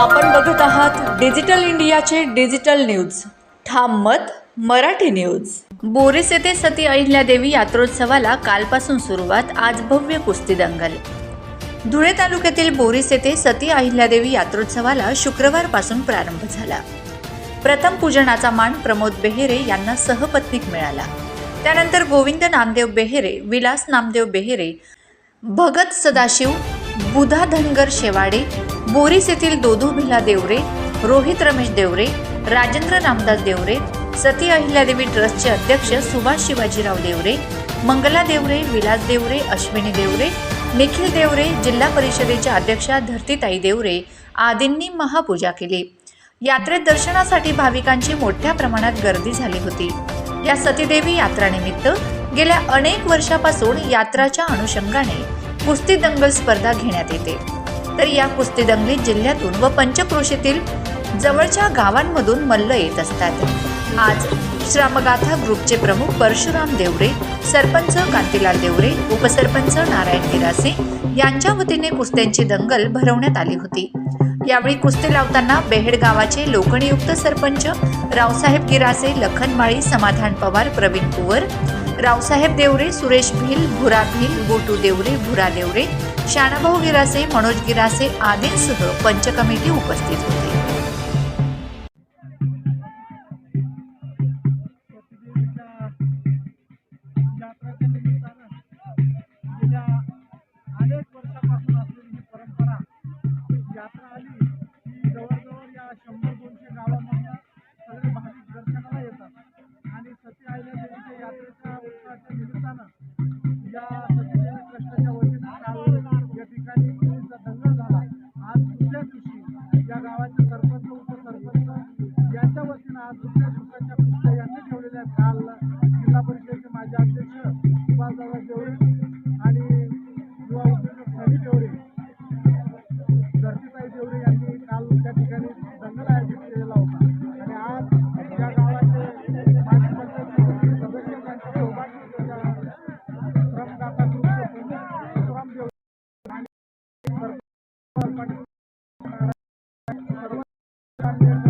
आपण बघत आहात डिजिटल इंडियाचे डिजिटल न्यूज. ठाम मत मराठी न्यूज. बोरिस येथे सती अहिल्यादेवी यात्रोत्सवाला कालपासून सुरुवात आज भव्य कुस्ती दंगल. धुळे तालुक्यातील बोरिस येथे सती अहिल्यादेवी यात्रोत्सवाला शुक्रवारपासून प्रारंभ झाला. प्रथम पूजनाचा मान प्रमोद बेहेरे यांना सहपत्नीक मिळाला. त्यानंतर गोविंद नामदेव बेहेरे विलास नामदेव बेहेरे भगत सदाशिव बुधा धनगर शेवाडे बोरीस येथील दोधू भिला देवरे रोहित रमेश देवरे राजेंद्र रामदास देवरे सती अहिल्यादेवी ट्रस्टचे अध्यक्ष सुभाष शिवाजीराव देवरे मंगला देवरे विलास देवरे अश्विनी देवरे निखिल देवरे जिल्हा परिषदेच्या अध्यक्षा धरतीताई देवरे आदींनी महापूजा केली. यात्रेत दर्शनासाठी भाविकांची मोठ्या प्रमाणात गर्दी झाली होती. या सतीदेवी यात्रानिमित्त गेल्या अनेक वर्षापासून यात्राच्या अनुषंगाने कुस्ती दंगल स्पर्धा घेण्यात येते. तर या कुस्ती दंगलीत जिल्ह्यातून व पंचक्रोशीतील जवळच्या गावांमधून मल्ल येत असतात. आज श्रामगाथा ग्रुपचे प्रमुख परशुराम देवरे सरपंच कांतीलाल देवरे उपसरपंच नारायण गिरासे यांच्या वतीने कुस्त्यांची दंगल भरवण्यात आली होती. यावेळी कुस्ती लावताना बेहेड गावाचे लोकनियुक्त सरपंच रावसाहेब गिरासे लखन माळी समाधान पवार प्रवीण कुवर रावसाहेब देवरे सुरेश भिल भुरा भिल गोटू देवरे भुरा देवरे शाणाभाऊ गिरासे मनोज गिरासे आदींसह पंच कमिटी उपस्थित होती. दुसऱ्या दिवसाच्या कुस्त्या यांनी ठेवलेल्या आहेत. काल जिल्हा परिषदेचे माजी अध्यक्ष सुभाषदादा आणि युवा उद्योजक सनी देवरे धरतीताई यांनी काल त्या ठिकाणी दंगल आयोजित केलेला होता आणि आज या गावाचे माजी पंचायत सदस्य श्रमदाता ग्रुपचे आणि सर्व